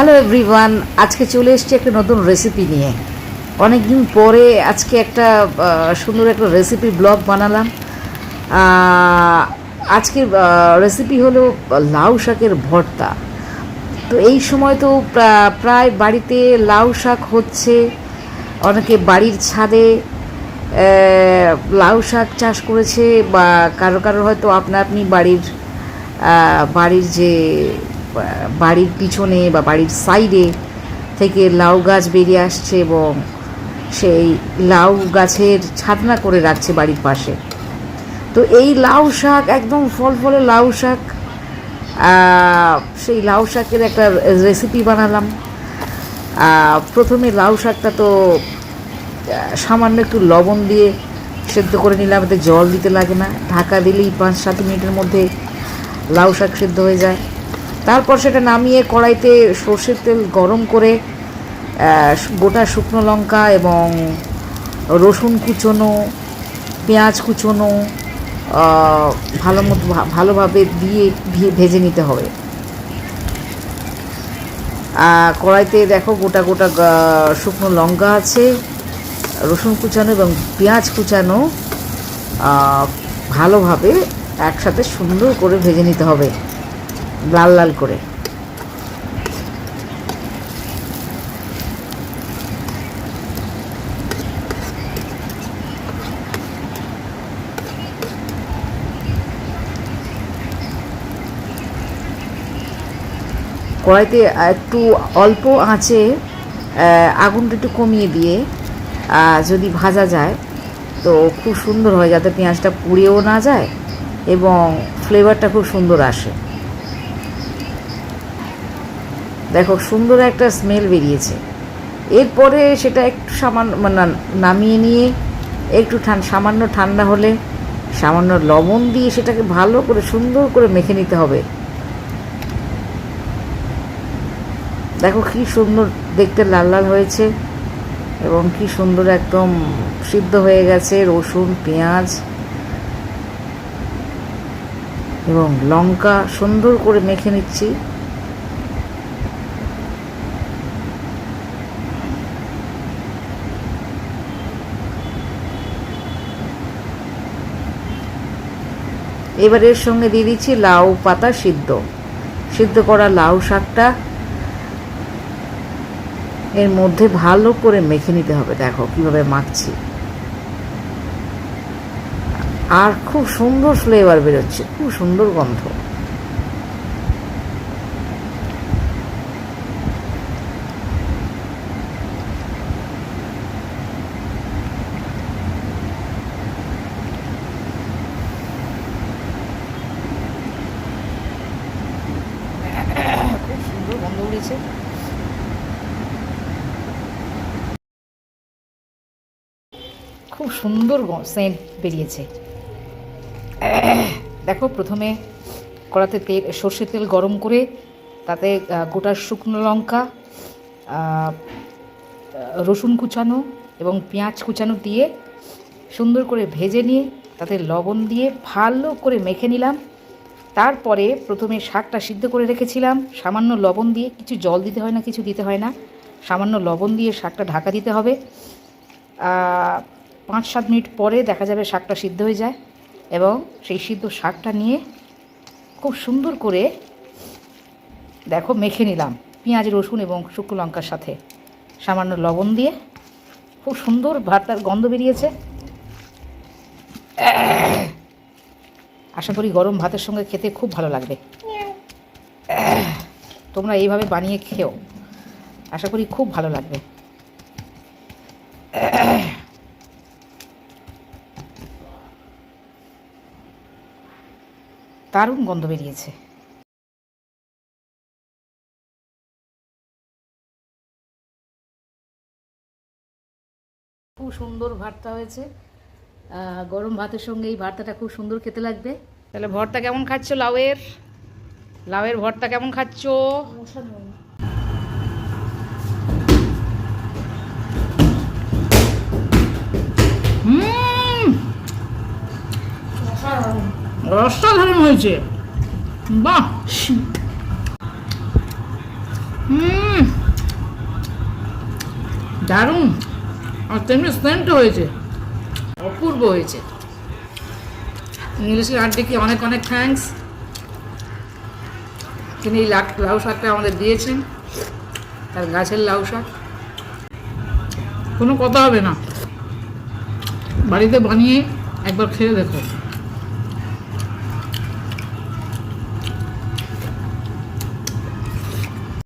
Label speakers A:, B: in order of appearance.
A: Hello everyone আজকে চলে এসেছি একটা নতুন রেসিপি নিয়ে। অনেক দিন পরে আজকে একটা সুন্দর একটা রেসিপি ব্লগ বানালাম। আজকের রেসিপি হলো লাউ শাকের ভর্তা। তো এই সময় তো প্রায় বাড়িতে লাউ শাক হচ্ছে, অনেকে বাড়ির ছাদে লাউ শাক চাষ করেছে বা কারও কারও হয়তো আপনা আপনি বাড়ির বাড়ির যে বাড়ির পিছনে বা বাড়ির সাইডে থেকে লাউ গাছ বেরিয়ে আসছে এবং সেই লাউ গাছের ছাদনা করে রাখছে বাড়ির পাশে। তো এই লাউ শাক একদম ফল ফলে লাউ শাক সেই লাউ শাকের একটা রেসিপি বানালাম। প্রথমে লাউ শাকটা তো সামান্য একটু লবণ দিয়ে সেদ্ধ করে নিলাম এতে জল দিতে লাগে না। ঢাকা দিলেই পাঁচ সাত মিনিটের মধ্যে লাউ শাক সেদ্ধ হয়ে যায়। তারপর সেটা নামিয়ে কড়াইতে সর্ষের তেল গরম করে গোটা শুকনো লঙ্কা এবং রসুন কুচোনো, পেঁয়াজ কুচোনো ভালো মতো ভালোভাবে দিয়ে ভেজে নিতে হবে। কড়াইতে দেখো গোটা গোটা শুকনো লঙ্কা আছে, রসুন কুচানো এবং পেঁয়াজ কুচানো ভালোভাবে একসাথে সুন্দর করে ভেজে নিতে হবে। লাল লাল করে। কড়াইতে একটু অল্প আঁচে আগুনটা একটু কমিয়ে দিয়ে যদি ভাজা যায়, তো খুব সুন্দর হয় যাতে পেঁয়াজটা পুড়েও না যায় এবং ফ্লেভারটা খুব সুন্দর আসে। দেখো, সুন্দর একটা স্মেল বেরিয়েছে। এরপরে সেটা একটু সামান্য মানে নামিয়ে নিয়ে একটু ঠান, সামান্য ঠান্ডা হলে সামান্য লবণ দিয়ে সেটাকে ভালো করে, সুন্দর করে মেখে নিতে হবে। দেখো কি সুন্দর দেখতে লাল লাল হয়েছে এবং কি সুন্দর একদম সিদ্ধ হয়ে গেছে রসুন, পেঁয়াজ এবং লঙ্কা সুন্দর করে মেখে নিচ্ছি। এবার এর সঙ্গে দিয়ে দিচ্ছি লাউ পাতা সিদ্ধ। সিদ্ধ করা লাউ শাকটা এর মধ্যে ভালো করে মেখে নিতে হবে। দেখো কীভাবে মাখছি। আর খুব সুন্দর ফ্লেভার বেরোচ্ছে, খুব সুন্দর গন্ধ খুব সুন্দর গন্ধ উড়েছে খুব সুন্দর সেন্ট বেরিয়েছে। দেখো, প্রথমে কড়াতে তেল সর্ষের তেল গরম করে তাতে গোটা শুকনো লঙ্কা রসুন কুচানো এবং পেঁয়াজ কুচানো দিয়ে সুন্দর করে ভেজে নিয়ে তাতে লবণ দিয়ে ভালো করে মেখে নিলাম। তারপরে প্রথমে শাকটা সিদ্ধ করে রেখেছিলাম। সামান্য লবণ দিয়ে, কিছু জল দিতে হয় না, কিছু দিতে হয় না। সামান্য লবণ দিয়ে শাকটা ঢাকা দিতে হবে। পাঁচ সাত মিনিট পরে দেখা যাবে শাকটা সিদ্ধ হয়ে যায় এবং সেই সিদ্ধ শাকটা নিয়ে খুব সুন্দর করে, দেখো, মেখে নিলাম। পেঁয়াজ, রসুন এবং শুকনো লঙ্কার সাথে। সামান্য লবণ দিয়ে খুব সুন্দর ভাতটার গন্ধ বেরিয়েছে। আশা করি গরম ভাতের সঙ্গে খেতে খুব ভালো লাগবে। তোমরা এইভাবে বানিয়ে খেও। আশা করি খুব ভালো লাগবে। দারুণ গন্ধ বেরিয়েছে। খুব সুন্দর ভর্তা হয়েছে। আহ, গরম ভাতের সঙ্গে এই ভর্তাটা খুব সুন্দর খেতে লাগবে। তাহলে ভর্তা কেমন খাচ্ছ লাউয়ের? লাউয়ের ভর্তা কেমন খাচ্ছ? অসাধারণ হয়েছে। বাহ। হুম। দারুণ। আর তেমনি সেন্ট হয়েছে। অপূর্ব হয়েছে। নীলেশের আন্টিকে অনেক অনেক থ্যাঙ্কস তিনি এই লাউ শাকটা আমাদের দিয়েছেন। তার গাছের লাউ শাক। কোনো কথা হবে না। বাড়িতে বানিয়ে একবার খেয়ে দেখো।